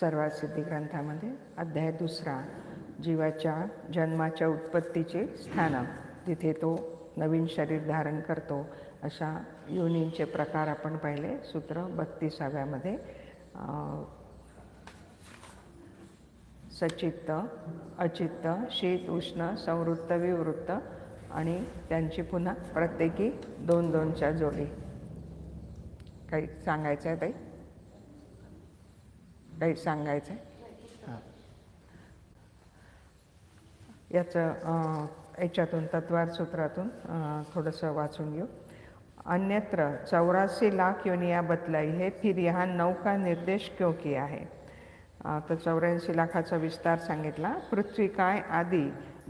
सर्वात सिद्धी ग्रंथामध्ये अध्याय दुसरा जीवाच्या जन्माच्या उत्पत्तीचे स्थान तिथे तो नवीन शरीर धारण करतो अशा योनींचे प्रकार आपण पाहिले सूत्र बत्तीसाव्यामध्ये सचित्त अचित्त शीत उष्ण संवृत्त विवृत्त आणि त्यांची पुन्हा प्रत्येकी दोन दोनच्या जोडी. काही सांगायचं आहे ताई? काही सांगायचं आहे हां. याचं याच्यातून तत्वार सूत्रातून थोडंसं वाचून घेऊ. अन्यत्र चौरासी लाख योनिया बतलाई है फिर यहाँ नऊ का निर्देश क्यों किया है अं, तर चौऱ्याऐंशी लाखाचा विस्तार सांगितला. पृथ्वी काय आदि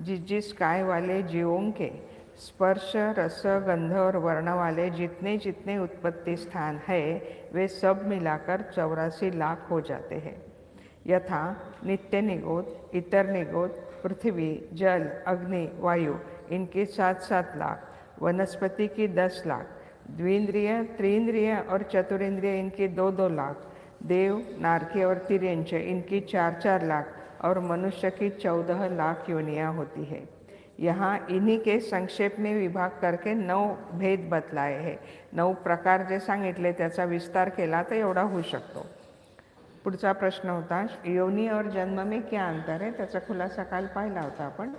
जिस जिस काय वाले जीवों के? स्पर्श, रस, गंध और वर्ण वाले जितने जितने उत्पत्ति स्थान है, वे सब मिलाकर चौरासी लाख हो जाते हैं। यथा नित्य निगोद, इतर निगोद, पृथ्वी, जल, अग्नि, वायु, इनके सात सात लाख, वनस्पति की दस लाख, द्विंद्रिय, त्रिंद्रिय और चतुरिंद्रिय इनके दो दो लाख, देव नारकी और तिर्यंच इनकी चार चार लाख, और मनुष्य की चौदह लाख योनियाँ होती है। यहाँ इन्हीं के संक्षेप में विभाग करके नऊ भेद बतलाय आहे नऊ प्रकार जे सांगितले त्याचा विस्तार केला तर एवढा होऊ शकतो। पुढचा प्रश्न होता योनी और जन्म में क्या अंतर है? त्याचा खुलासा काल पाहिला होता आपण।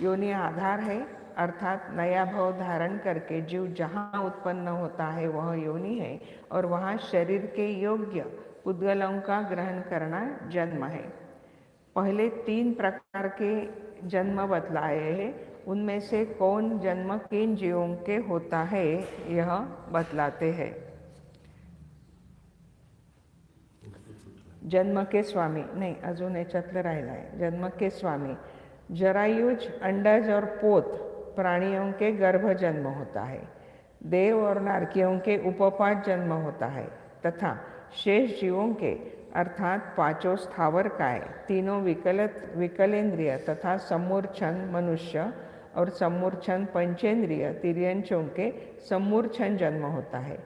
योनी आधार है अर्थात नया भाव धारण करके जीव जहाँ उत्पन्न होता है वह योनि है और वहाँ शरीर के योग्य उद्गलों का ग्रहण करना जन्म है। पहले तीन प्रकार के जन्म बतलाए हैं। उनमें से कौन जन्म किन जीवों के होता है, यह बतलाते हैं। जन्म के स्वामी, नहीं अजून याच्यातलं राहिलं आहे जन्म के स्वामी, जरायुज, अंडज और पोत प्राणियों के गर्भ जन्म होता है। देव और नारकियों के उपपात जन्म होता है। तथा शेष जीवों के, अर्थात पाँचों स्थावर काय तीनों विकलत विकलेंद्रिय तथा सम्मूर्छन मनुष्य और सम्मूर्छन पंचेंद्रिय तिर्यंचों के सम्मूर्छन जन्म होता है।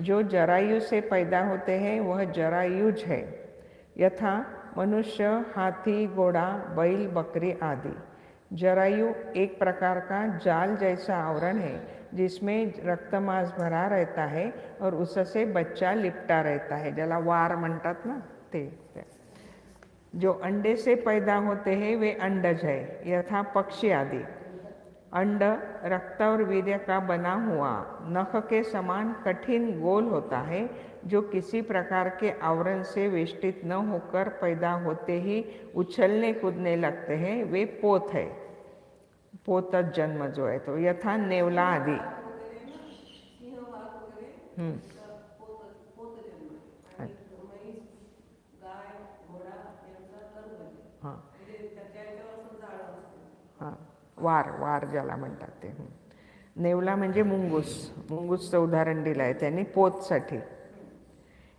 जो जरायु से पैदा होते हैं, वह जरायुज है। यथा मनुष्य, हाथी, घोड़ा, बैल, बकरी आदि। जरायु एक प्रकार का जाल जैसा आवरण है जिसमें रक्तमांस भरा रहता है और उससे बच्चा लिपटा रहता है ज्याला वार म्हणतात ना, ते. जो अंडे से पैदा होते हैं, वे अंडज है, यथा पक्षी आदि अंड रक्त और वीर्य का बना हुआ, नख के समान कठिन गोल होता है, जो किसी प्रकार के आवरण से वेष्टित न होकर पैदा होते ही उछलने कूदने लगते हैं, वे पोत है पोतच जन्म जो आहे तो. यथा नेवला आधी. वार वार ज्याला म्हणतात ते. नेवला म्हणजे मुंगूस. मुंगूसचं उदाहरण दिलं आहे त्यांनी पोतसाठी.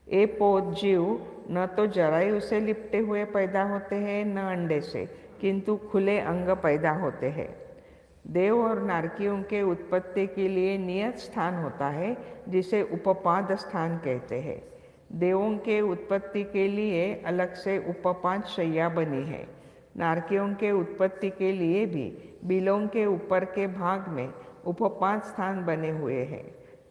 ए पोत जीव न तो जरायु से लिपटे हुए पैदा होते हैं न अंडे से. किंतु खुले अंग पैदा होते हैं. देव और नारकियों के उत्पत्ति के लिए नियत स्थान होता है जिसे उपपाद स्थान कहते हैं। देवों के उत्पत्ति के लिए अलग से उपपाद शैया बनी है। नारकियों के उत्पत्ति के लिए भी बिलों के ऊपर के भाग में उपपाद स्थान बने हुए हैं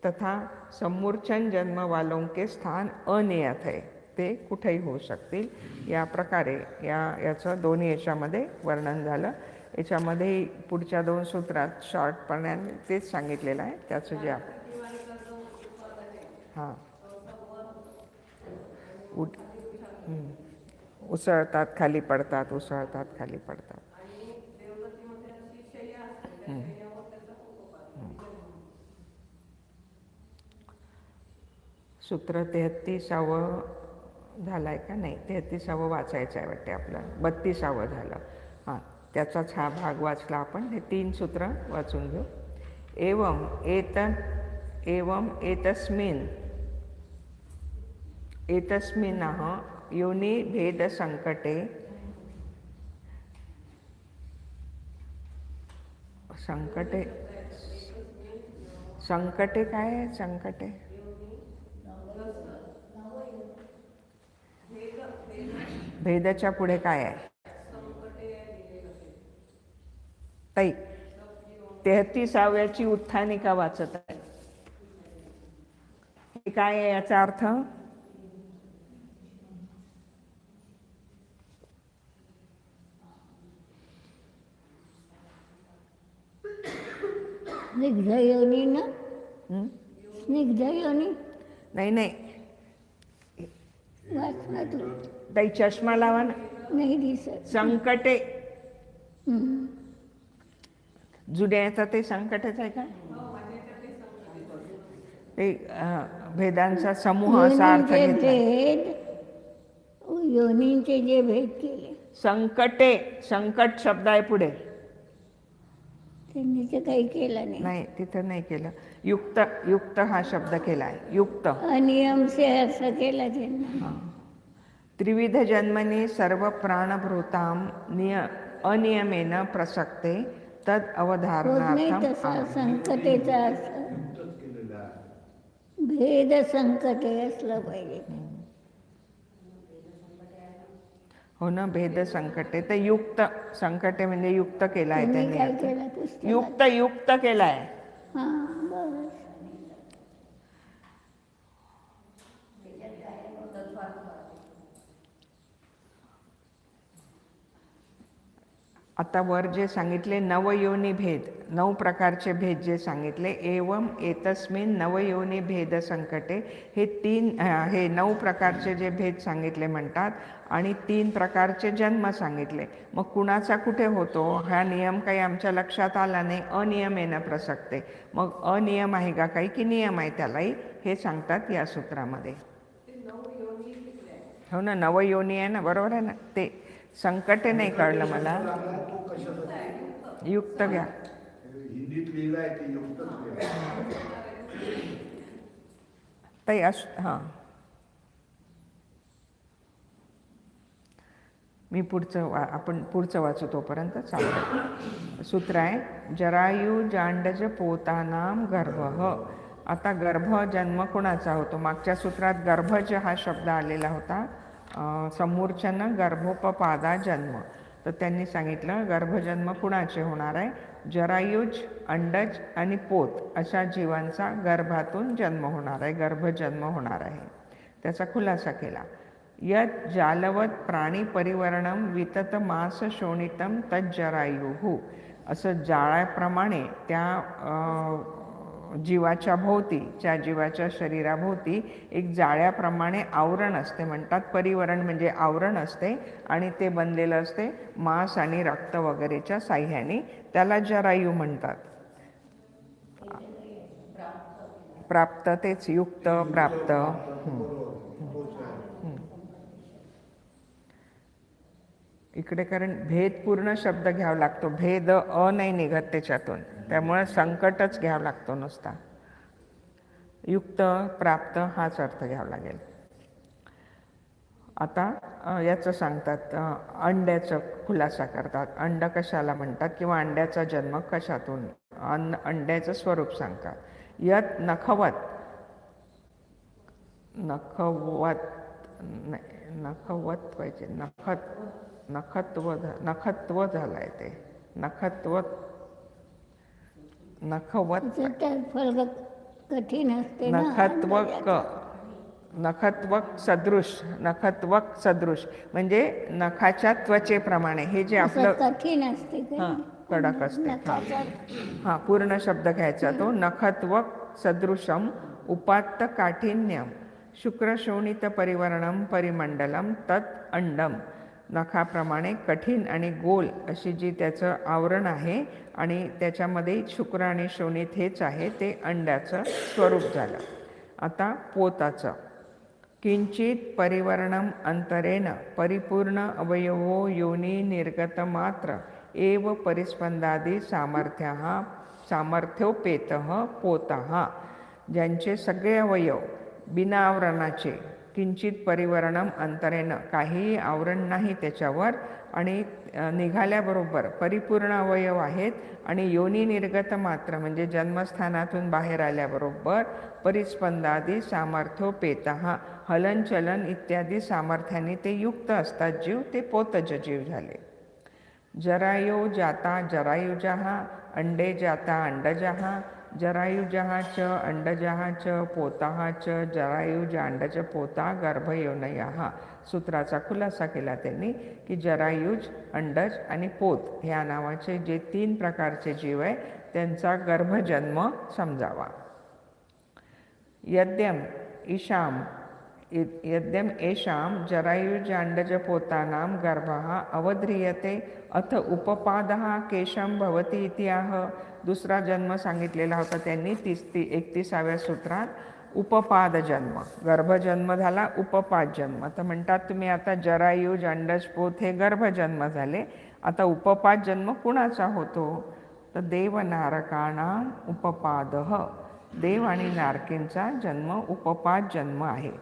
तथा समूर्छन जन्म वालों के स्थान अनियत है। ते कुठेही होऊ शकतील या प्रकारे या याचं दोन्ही याच्यामध्ये वर्णन झालं. याच्यामध्ये पुढच्या दोन सूत्रात शॉर्टपणे तेच सांगितलेलं आहे. त्याचं जे आप हां. उठ उसळतात खाली पडतात उसळतात खाली पडतात. सूत्र तेहत्तीसावं झालं आहे का? नाही तेहत्तीसावं वाचायचं आहे वाटते आपलं. बत्तीसावं झालं. त्याचाच हा भाग वाचला आपण. हे तीन सूत्र वाचून घेऊ. एवम एत एवम एतस्मिन एतस्मिनः योनि भेद संकटे संकटे संकटे काय आहे? संकटे. भेदाच्या पुढे काय आहे? ताई. तेहतीसाव्याची उत्थानिका वाचत आहे. हे काय आहे याचा अर्थ? स्निग्ध योनी ना? स्निग्ध योनी नाही नाही. वाचना तू. ताई चष्मा लावा ना. नाही दिसत. संकटे. हम्म. जुन्याचा ते संकटच आहे का? ते भेदांचा समूह असा अर्थ भेद योनींचे जे भेद केले. संकटे संकट शब्द आहे पुढे. त्यांनी ते काही केलं नाही. नाही तिथं नाही केलं. युक्त युक्त हा शब्द केला आहे युक्त. अनियम से असं केलं त्यांनी. त्रिविध जन्मनी सर्व प्राणभृताम निय अनियमेन प्रसक्ते तद अवधारणार्थम संकटेचा भेद संकटे असलं पाहिजे. हो ना भेद संकटे. तर युक्त संकटे म्हणजे युक्त केला आहे त्यांनी युक्त युक्त केला आहे हा बरं आता वर जे सांगितले नवयोनी भेद नऊ प्रकारचे भेद जे सांगितले एवम एतस्मिन नवयोनी भेद संकटे हे तीन हे नऊ प्रकारचे जे भेद सांगितले म्हणतात आणि तीन प्रकारचे जन्म सांगितले. मग कुणाचा कुठे होतो? हा नियम काही आमच्या लक्षात आला नाही. अनियम येणं प्रसक्ते. मग अनियम आहे का काही? की नियम आहे त्यालाही? हे सांगतात या सूत्रामध्ये. हो ना नवयोनी आहे ना बरोबर आहे ना? ते संकटे नाही कळलं मला. युक्त घ्या. ताई अस हां. मी पुढचं वा आपण पुढचं वाचू तोपर्यंत. चालतं सूत्र आहे जरायू जांडज पोतानाम गर्भ. आता गर्भ जन्म कोणाचा होतो? मागच्या सूत्रात गर्भज हा शब्द आलेला होता. समोरच्यांना गर्भोपपादा जन्म. तर त्यांनी सांगितलं गर्भजन्म कुणाचे होणार आहे? जरायुज अंडज आणि पोत अशा जीवांचा गर्भातून जन्म होणार आहे गर्भजन्म होणार आहे. त्याचा खुलासा केला. यत जालवत प्राणी परिवर्णम वितत मास शोणितम तज्जरायुहू असं जाळ्याप्रमाणे त्या जीवाच्या भोवती ज्या जीवाच्या शरीराभोवती एक जाळ्याप्रमाणे आवरण असते. म्हणतात परिवरण म्हणजे आवरण असते आणि ते बनलेलं असते मांस आणि रक्त वगैरेच्या साह्याने. त्याला जरायू म्हणतात. प्राप्त तेच युक्त प्राप्त. इकडे कारण भेदपूर्ण शब्द घ्यावा लागतो. भेद अ नाही निघत त्याच्यातून. त्यामुळे संकटच घ्यावा लागतो नुसता. युक्त प्राप्त हाच अर्थ घ्यावा लागेल. आता याचं सांगतात अंड्याचं खुलासा करतात. अंड कशाला म्हणतात किंवा अंड्याचा जन्म कशातून? अन्न अंड्याचं स्वरूप सांगतात. यत नखवत. नखवत नाही नखवत पाहिजे. नखत. नखत्व नखत्व झालंय ते. नखत्व नखवत कठीण असते ना नखत्वक नखत्वक सदृश नखत्वक सदृश. म्हणजे नखाच्या त्वचेप्रमाणे हे जे आपलं कठीण असते का? हां कडक असते. हां. हा पूर्ण शब्द घ्यायचा तो. नखत्वक सदृशम उपात्त काठिन्यम. शुक्रशोणित परिवर्णम परिमंडलम तत् अंडम. नखाप्रमाणे कठीण आणि गोल अशी जी त्याचं आवरण आहे आणि त्याच्यामध्ये शुक्र आणि शोणित हेच आहे ते अंड्याचं स्वरूप झालं. आता पोताचं. किंचित परिवर्णम अंतरेण परिपूर्ण अवयवो योनी निर्गत मात्र एव परिस्पंदादी सामर्थ्य सामर्थ्योपेत पोता. ज्यांचे सगळे अवयव बिना आवरणाचे किंचित परिवर्णम अंतरेनं काहीही आवरण नाही त्याच्यावर आणि निघाल्याबरोबर परिपूर्ण अवयव आहेत आणि योनी निर्गत मात्र म्हणजे जन्मस्थानातून बाहेर आल्याबरोबर परिस्पंदादी सामर्थ्योपेत हलनचलन इत्यादी सामर्थ्याने ते युक्त असतात जीव ते पोतज जीव झाले. जरायो जाता जरायुजहा अंडे जाता अंडजहा जरायुजः च पोताहाच च च जरायुज अंडज पोता गर्भयोनयः सूत्राचा खुलासा केला त्यांनी की जरायुज अंडज आणि पोत ह्या नावाचे जे तीन प्रकारचे जीव आहे त्यांचा गर्भजन्म समजावा. यद्यम ईशाम य- यद्यम येषां जरायुजाण्डजपोतानां गर्भः अवध्रियते अथ उपपादः केशं भवति इति आह। दुसरा जन्म सांगितलेला होता त्यांनी तीस ती एकतीसाव्या सूत्रात उपपाद जन्म. गर्भजन्म झाला उपपाद जन्म. तर म्हणतात तुम्ही आता जरायुज अंडजपोत हे गर्भजन्म झाले. आता उपपाद जन्म कुणाचा होतो? तर देवनारकाणां उपपादः. देव आणि नारकींचा जन्म उपपाद जन्म आहे.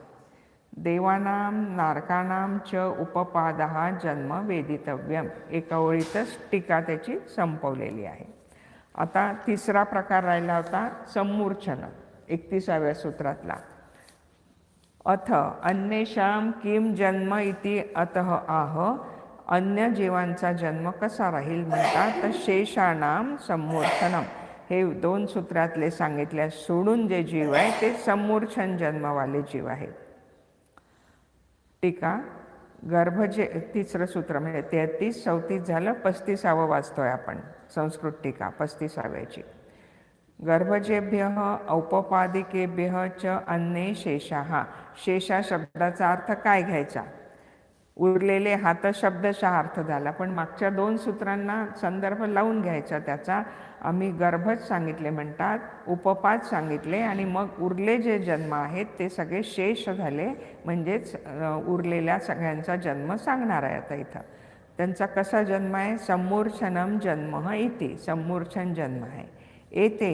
देवानां नारकानां च उपपादः जन्म वेदितव्यम. एका ओळीतच टीका त्याची संपवलेली आहे. आता तिसरा प्रकार राहिला होता समूर्छन एकतीसाव्या सूत्रातला. अथ अन्येषां किम जन्म इति अतः आह अन्य जीवांचा जन्म कसा राहील म्हणतात तर शेषाणाम संमूर्छनम. हे दोन सूत्रातले सांगितले सोडून जे जीव आहे ते समूर्छन जन्मवाले जीव आहेत टीका गर्भजे तिसरं सूत्र म्हणजे तेहतीस चौतीस झालं पस्तीसावं वाचतोय आपण संस्कृत टीका पस्तीसाव्याची. गर्भजेभ्य औपपादिकेभ्य च अन्ये हा शेषा शब्दाचा अर्थ काय घ्यायचा? उरलेले हा तर शब्दशः अर्थ झाला. पण मागच्या दोन सूत्रांना संदर्भ लावून घ्यायचा त्याचा. आम्ही गर्भच सांगितले म्हणतात उपपाद सांगितले आणि मग उरले जे जन्म आहेत ते सगळे शेष झाले. म्हणजेच उरलेल्या सगळ्यांचा जन्म सांगणार आहे आता इथं. त्यांचा कसा जन्म आहे? समूर्छनम जन्म इति. सम्मूर्छन जन्म आहे. येते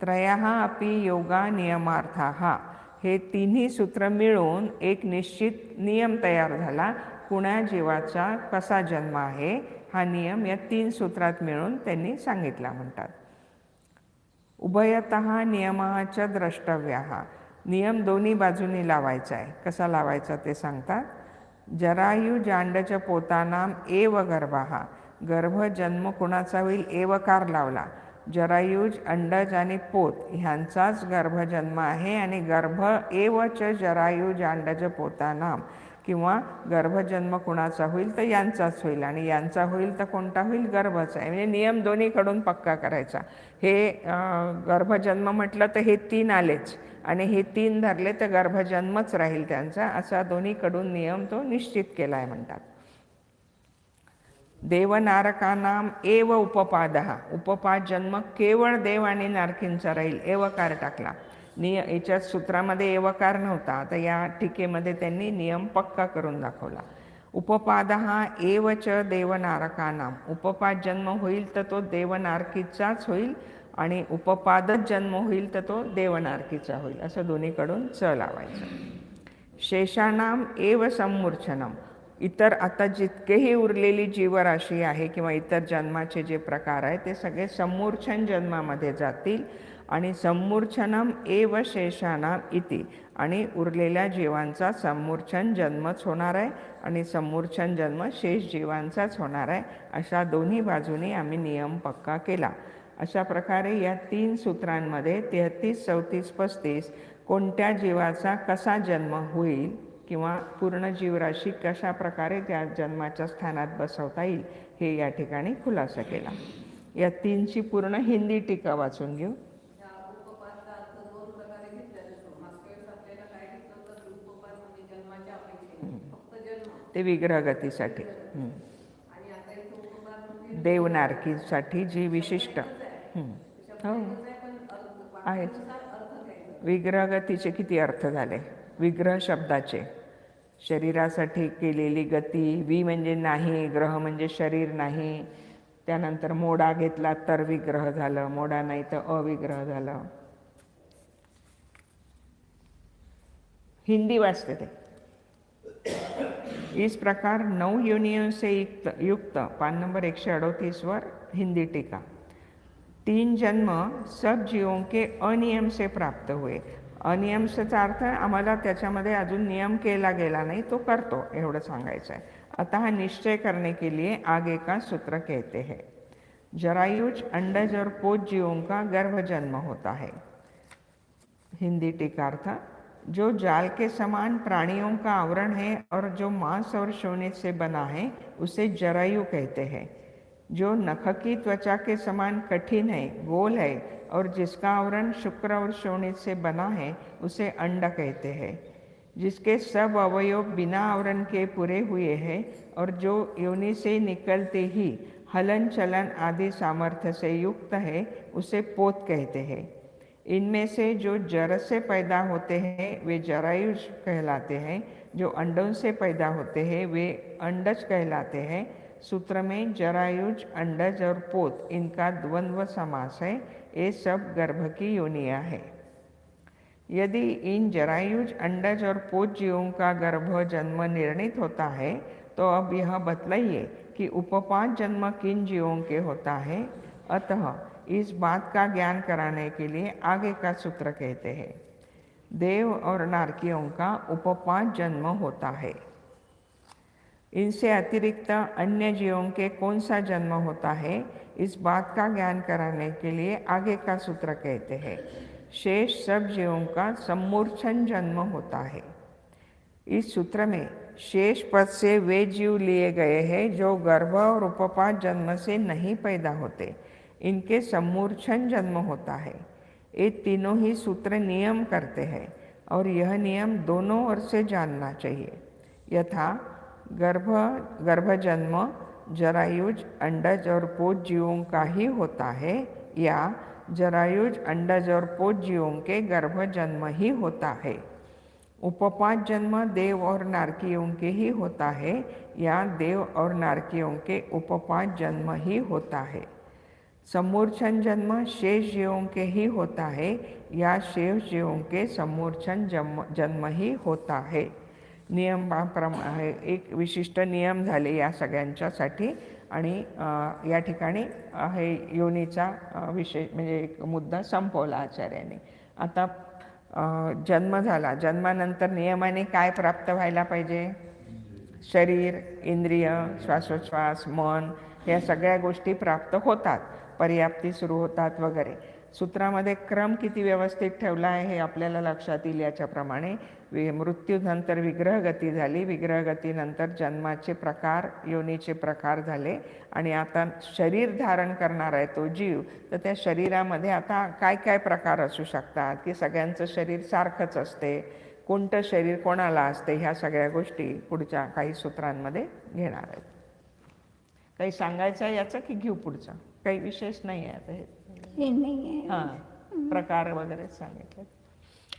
त्रयः अपि योगा नियमार्थाः. हे तिन्ही सूत्र मिळून एक निश्चित नियम तयार झाला. कुणा जीवाचा कसा जन्म आहे हा नियम या तीन सूत्रात मिळून त्यांनी सांगितला म्हणतात. उभयत नियमाच द्रष्टव्या. नियम दोन्ही बाजूनी लावायचा आहे. कसा लावायचा ते सांगतात. जरायू जांडच्या पोतानाम एव गर्भाहा गर्भ जन्म कुणाचा होईल एवकार लावला. जरायुज अंडज आणि पोत ह्यांचाच गर्भजन्म आहे आणि गर्भ एवच जरायुज अंडज पोतानाम. किंवा गर्भजन्म कुणाचा होईल तर यांचाच होईल आणि यांचा होईल तर कोणता होईल? गर्भच आहे. म्हणजे नियम दोन्हीकडून पक्का करायचा. हे गर्भजन्म म्हटलं तर हे तीन आलेच आणि हे तीन धरले तर गर्भजन्मच राहील त्यांचा. असा दोन्हीकडून नियम तो निश्चित केला आहे म्हणतात. देवनारकानाम एव उपपाद. उपपाद जन्म केवळ देव आणि नारकींचा राहील. एव कार टाकला. निय याच्यात सूत्रामध्ये एवकार नव्हता. आता या टीकेमध्ये त्यांनी नियम पक्का करून दाखवला. उपपाद हा एवच देवनारकानाम उपपाद जन्म होईल तर तो देवनारकीचाच होईल आणि उपपादच जन्म होईल तर तो देवनारकीचा होईल. असं दोन्हीकडून च लावायचं. शेषाणाम एव संमूर्छनम. इतर आता जितकेही उरलेली जीवराशी आहे किंवा इतर जन्माचे जे प्रकार आहे ते सगळे सम्मूर्छन जन्मामध्ये जातील. आणि संमूर्छनम एव शेषानाम इति. आणि उरलेल्या जीवांचा संमूर्छन जन्मच होणार आहे आणि संमूर्छन जन्म शेष जीवांचाच होणार आहे. अशा दोन्ही बाजूनी आम्ही नियम पक्का केला. अशा प्रकारे या तीन सूत्रांमध्ये तेहतीस चौतीस पस्तीस कोणत्या जीवाचा कसा जन्म होईल किंवा पूर्ण जीवराशी कशा प्रकारे त्या जन्माच्या स्थानात बसवता येईल हे या ठिकाणी खुलासा केला. या तीनची पूर्ण हिंदी टीका वाचून घेऊ. ते विग्रहगतीसाठी. देवनारकीसाठी जी विशिष्ट. हो. आहेत. विग्रहगतीचे किती अर्थ झाले? विग्रह शब्दाचे. शरीरासाठी केलेली गती वि म्हणजे नाही ग्रह म्हणजे शरीर नाही. त्यानंतर मोडा घेतला तर विग्रह झालं मोडा नाही तर अविग्रह झालं. हिंदी वाचते ते. इस प्रकार नऊ युनियन से युक्त युक्त पान नंबर एकशे अडतीसवर हिंदी टीका. तीन जन्म सब जीवों के अनियम से प्राप्त हुए. अनियमचा अर्थ आम्हाला त्याच्यामध्ये अजून नियम केला गेला नाही तो करतो एवढं सांगायचं आहे अतः निश्चय करने के लिए आगे का सूत्र कहते हैं. जरायुज अंडज और पोज जीवों का गर्भ जन्म होता है. हिंदी टीकार्थ जो जाल के समान प्राणियों का आवरण है और जो मांस और शोणित से बना है, उसे जरायु कहते हैं। जो नख की त्वचा के समान कठिन है, गोल है और जिसका आवरण शुक्र और शोणित से बना है, उसे अंडा कहते हैं। जिसके सब अवयव बिना आवरण के पूरे हुए हैं और जो योनि से निकलते ही हलन चलन आदि सामर्थ्य से युक्त है, उसे पोत कहते हैं। इनमें से जो जर से पैदा होते हैं, वे जरायुज कहलाते हैं। जो अंडों से पैदा होते हैं, वे अंडज कहलाते हैं। सूत्र में जरायुज अंडज और पोत इनका द्वंद्व समास है। ये सब गर्भ की योनिया है। यदि इन जरायुज अंडज और पोत जीवों का गर्भ जन्म निर्णित होता है तो अब यह बतलाइए कि उपपात जन्म किन जीवों के होता है। अतः इस बात का ज्ञान कराने के लिए आगे का सूत्र कहते हैं, देव और नारकियों का उपपात जन्म होता है। इनसे अतिरिक्त अन्य जीवों के कौन सा जन्म होता है, इस बात का ज्ञान कराने के लिए आगे का सूत्र कहते हैं, शेष सब जीवों का सम्मूर्छन जन्म होता है। इस सूत्र में शेष पद से वे जीव लिए गए हैं जो गर्भ और उपपात जन्म से नहीं पैदा होते। इनके सम्मूर्छन जन्म होता है। ये तीनों ही सूत्र नियम करते हैं और यह नियम दोनों ओर से जानना चाहिए। यथा, गर्भ गर्भ जन्म जरायुज, अंडज और पोत जीवों का ही होता है या जरायुज, अंडज और पोत जीवों के गर्भ जन्म ही होता है। उपपात जन्म देव और नारकियों के ही होता है या देव और नारकियों के उपपात जन्म ही होता है। सम्मूर्छन जन्म शेष जीवों के ही होता है या शेष जीवों के सम्मूर्छन जन्म जन्म ही होता है नियमाप्रमाणे एक विशिष्ट नियम झाले या सगळ्यांच्यासाठी. आणि या ठिकाणी हे योनीचा विशेष विषय म्हणजे एक मुद्दा संपवला आचार्याने. आता जन्म झाला. जन्मानंतर नियमाने काय प्राप्त व्हायला पाहिजे? शरीर इंद्रिय श्वासोच्छ्वास मन या सगळ्या गोष्टी प्राप्त होतात. पर्याप्ती सुरू होतात वगैरे. सूत्रामध्ये क्रम किती व्यवस्थित ठेवला आहे हे आपल्याला लक्षात येईल याच्याप्रमाणे. वि मृत्यूनंतर विग्रहगती झाली. विग्रहगतीनंतर जन्माचे प्रकार योनीचे प्रकार झाले. आणि आता शरीर धारण करणार आहे तो जीव. तर त्या शरीरामध्ये आता काय काय प्रकार असू शकतात? की सगळ्यांचं शरीर सारखंच असते? कोणतं शरीर कोणाला असते? ह्या सगळ्या गोष्टी पुढच्या काही सूत्रांमध्ये घेणार आहेत. काही सांगायचं आहे याचं की घेऊ पुढचं? काही विशेष नाही आहे आता हे. हे नाही आहे. हां प्रकार वगैरे सांगितले.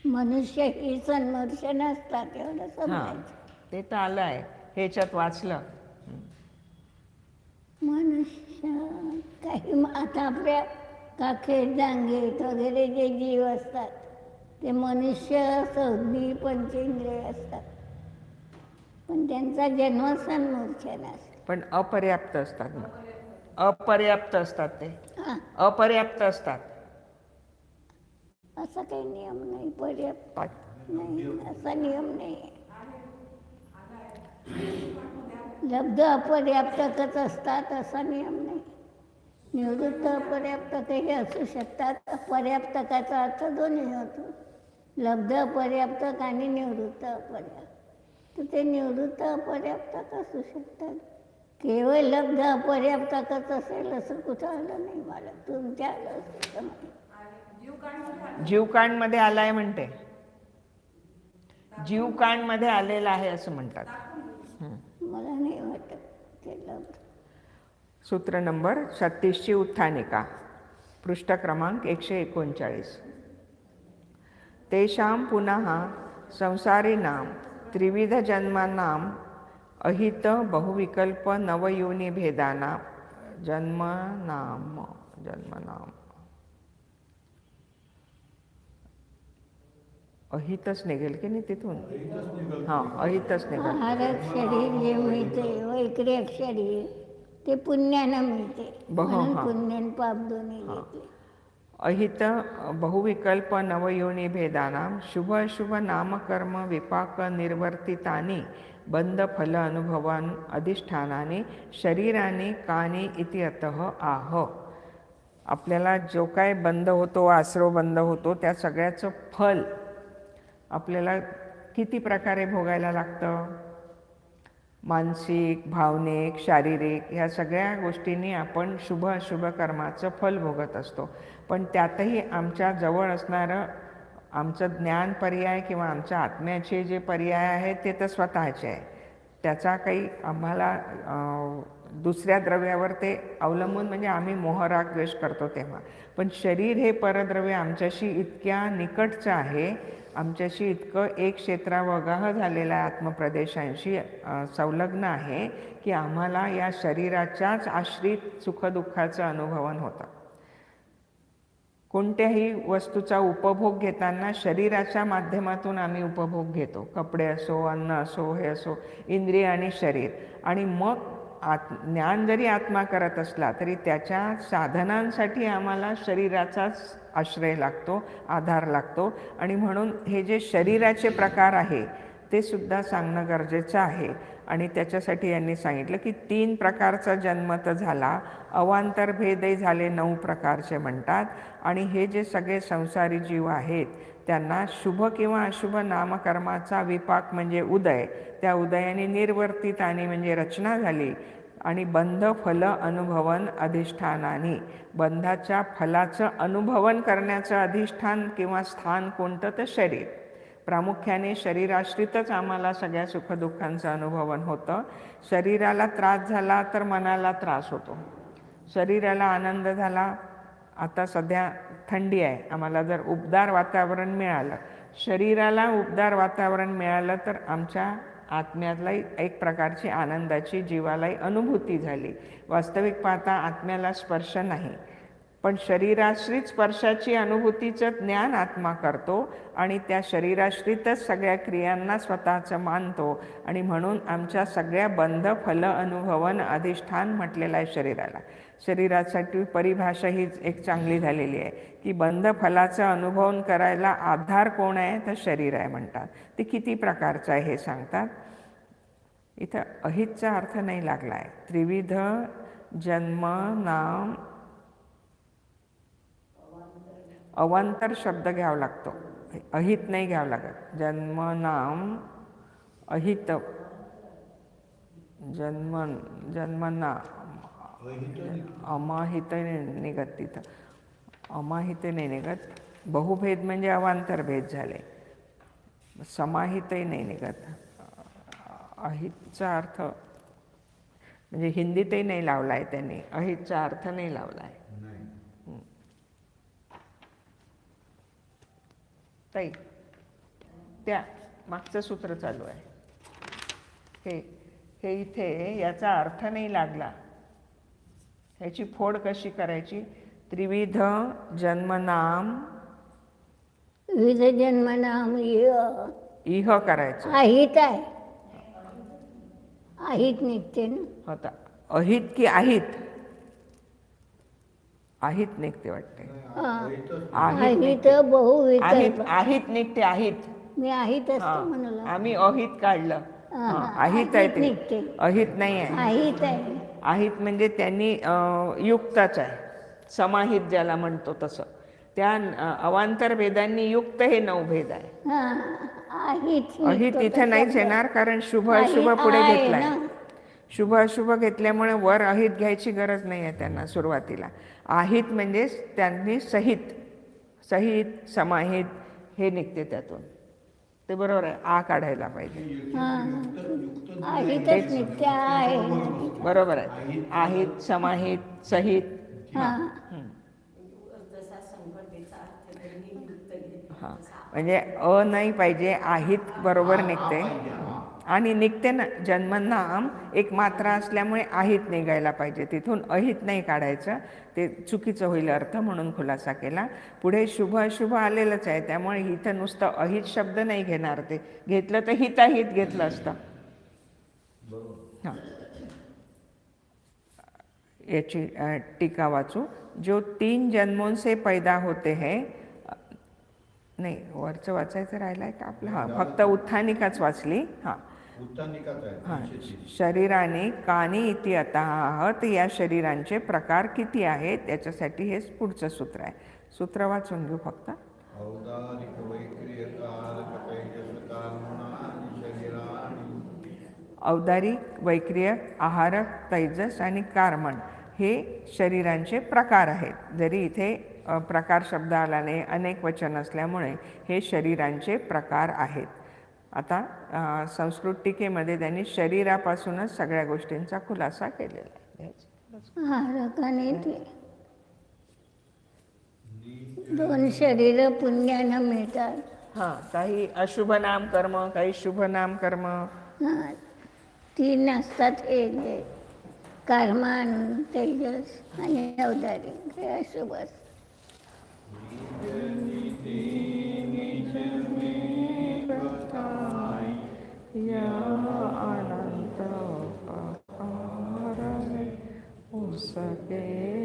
मनुष्य ही सन्मर्शन असतात एवढं हां समजायचं. ते तर आलं आहे. ह्याच्यात वाचलं. मनुष्य काही म- आता आपल्या काखेत जांगेत वगैरे जे जीव असतात ते मनुष्य सौदी पंचेंद्रिय असतात. पण त्यांचा जन्म सन्मूर्छन असतो. पण अपर्याप्त असतात मग. अपर्याप्त असतात ते. हां. अपर्याप्त असतात. असा काही नियम नाही पर्याप्त नाही असा नियम नाही. लब्ध अपर्याप्तकच असतात असा नियम नाही. निवृत्त अपर्याप्तकही असू शकतात अपर्याप्तकाचा अर्थ दोन्ही होतो. लब्ध अपर्याप्तक आणि निवृत्त अपर्याप्त. तर ते निवृत्त अपर्याप्तक असू शकतात. केवळ लब्ध अपर्याप्तकच असेल असं कुठं आलं नाही मला. तुमच्या आलं. असं जीवकांडमध्ये आलाय म्हणते. जीवकांडमध्ये आलेला आहे असं म्हणतात. मला नाही वाटत ते लब्ध सूत्र नंबर छत्तीसची उत्थानिका. पृष्ठ क्रमांक एकशे एकोणचाळीस. तेषां पुनः संसारिणां त्रिविध जन्मानां अहित बहुविकल्प नवयोनिभेदानां जन्मनाम जन्मनाम. अहितच निघेल की नाही तिथून? हां अहितच निघेल. शरीर जे मिळते वैक्रियक शरीर ते पुण्यानं मिळते. बहो, म्हणून. पुण्य आणि पाप दोन्ही घेतले अहित बहुविकल्प नवयोनी भेदानाम शुभ अशुभ नामकर्म विपाक निर्वर्तितानि बंद फल अनुभवान अधिष्ठानाने शरीराने काने इति अतः आह. आपल्याला जो काय बंद होतो आश्रव बंद होतो त्या सगळ्याचं फल आपल्याला किती प्रकारे भोगायला लागतं? मानसिक भावनिक शारीरिक ह्या सगळ्या गोष्टींनी आपण शुभ अशुभ कर्माचं फल भोगत असतो. पण त्यातही आमच्या जवळ असणारं आमचं ज्ञान पर्याय किंवा आमच्या आत्म्याचे जे पर्याय आहेत ते तर स्वतःचे आहे त्याचा काही आम्हाला दुसऱ्या द्रव्यावर ते अवलंबून म्हणजे आम्ही मोहराग द्वेष करतो तेव्हा. पण शरीर हे परद्रव्य आमच्याशी इतक्या निकटचं आहे आमच्याशी इतकं एक क्षेत्रावगाह आहे आत्मप्रदेशांशी संलग्न आहे की आम्हाला या शरीराच्याच आश्रित सुखदुःखाचं अनुभवन होतं. कोणत्याही वस्तूचा उपभोग घेताना शरीराच्या माध्यमातून आम्ही उपभोग घेतो. कपडे असो अन्न असो हे असो इंद्रिय आणि शरीर. आणि मग आत ज्ञान जरी आत्मा करत असला तरी त्याच्या साधनांसाठी आम्हाला शरीराचाच आश्रय लागतो आधार लागतो. आणि म्हणून हे जे शरीराचे प्रकार आहे ते सुद्धा सांगणं गरजेचं आहे. आणि त्याच्यासाठी यांनी सांगितलं की तीन प्रकारचा जन्म तर झाला. अवांतर भेदही झाले नऊ प्रकारचे म्हणतात. आणि हे जे सगळे संसारी जीव आहेत त्यांना शुभ किंवा अशुभ नामकर्माचा विपाक म्हणजे उदय. त्या उदयाने निर्वर्तित आणि म्हणजे रचना झाली. आणि बंध फल अनुभवन अधिष्ठानाने. बंधाच्या फलाचं अनुभवन करण्याचं अधिष्ठान किंवा स्थान कोणतं? तर शरीर. प्रामुख्याने शरीराश्रितच आम्हाला सगळ्या सुखदुःखांचं अनुभवन होतं. शरीराला त्रास झाला तर मनाला त्रास होतो. शरीराला आनंद झाला आता सध्या थंडी आहे. आम्हाला जर उबदार वातावरण मिळालं शरीराला उबदार वातावरण मिळालं तर आमच्या आत्म्यालाही एक प्रकारची आनंदाची जीवालाही अनुभूती झाली. वास्तविक पाहता आत्म्याला स्पर्श नाही. पण शरीराश्रित स्पर्शाची अनुभूतीचं ज्ञान आत्मा करतो आणि त्या शरीराश्रितच सगळ्या क्रियांना स्वतःचं मानतो. आणि म्हणून आमच्या सगळ्या बंध फल अनुभवन अधिष्ठान म्हटलेलं आहे शरीराला. शरीरासाठी परिभाषा ही एक चांगली झालेली आहे की बंध फलाचं अनुभवन करायला आधार कोण आहे? तर शरीर आहे म्हणतात. ते किती प्रकारचं आहे हे सांगतात? इथं अहितचा अर्थ नाही लागला आहे त्रिविध जन्म नाम अवांतर शब्द घ्यावा लागतो. अहित नाही घ्यावं लागत. जन्म नाम अहित. जन्म जन्मना. अमाहित नाही निघत तिथं अमाहित नाही निघत बहुभेद म्हणजे अवांतर भेद झाले. समाहितही नाही निघत अहितचा अर्थ म्हणजे हिंदीतही नाही लावला आहे त्यांनी. अहितचा अर्थ नाही लावला आहे ताई त्या मागचं सूत्र चालू आहे. हे हे इथे याचा अर्थ नाही लागला. ह्याची फोड कशी करायची? त्रिविध जन्मनाम विविध जन्म नाम य- इह करायचं. अहित आहे. अहित निघते ना? होता. अहित की আহিत आहेत निघते वाटते. आहेत आहेत. आहेत निघते मी आम्ही अहित काढलं. आहेत आहे ते अहित नाही आहे. आहेत म्हणजे त्यांनी युक्तच आहे. समाहित ज्याला म्हणतो तसं. त्या अवांतर भेदांनी युक्त हे नऊ भेद आहे. अहित इथे नाहीच येणार कारण शुभ अशुभ पुढे घेतलाय. शुभ अशुभ घेतल्यामुळे वर अहित घ्यायची गरज नाही आहे त्यांना सुरुवातीला. আহিत म्हणजे त्यांनी सहित सहित समाहित हे निघते त्यातून. ते बरोबर आहे आ काढायला पाहिजे. हा बरोबर आहे. आहेत समाहित सहित. हा. हा. म्हणजे अ नाही पाहिजे आहेत बरोबर निघते. आणि निघते ना जन्मनाम एक मात्रा असल्यामुळे अहित निघायला पाहिजे. तिथून अहित नाही काढायचं. ते चुकीचं होईल अर्थ म्हणून खुलासा केला. पुढे शुभ अशुभ आलेलंच आहे. त्यामुळे इथं नुसतं अहित शब्द नाही घेणार ते. घेतलं तर हिताहित घेतलं असतं. हां. याची टीका वाचू. जो तीन जन्मोंसे पैदा होते है नाही वरचं वाचायचं राहिलं आहे का आपलं? हां फक्त उत्थानिकाच वाचली. हां. हां. शरीराने कानी इति अतः या शरीरांचे प्रकार किती आहेत? त्याच्यासाठी हे पुढचं सूत्र आहे. सूत्र वाचून घेऊ फक्त. औदारिक वैक्रिय आहारक तैजस आणि कार्मण हे शरीरांचे प्रकार आहेत. जरी इथे प्रकार शब्द आला नाही अनेक वचन असल्यामुळे हे शरीरांचे प्रकार आहेत. आता संस्कृत टीकेमध्ये त्यांनी शरीरापासूनच सगळ्या गोष्टींचा खुलासा केलेला आहे. दोन शरीर पुण्यानं मिळतात. हां काही अशुभ नाम कर्म काही शुभ नाम कर्म. हां तीन असतात. जे कर्मान तेजस आणि अवधारी हे अशुभ असतात. Okay.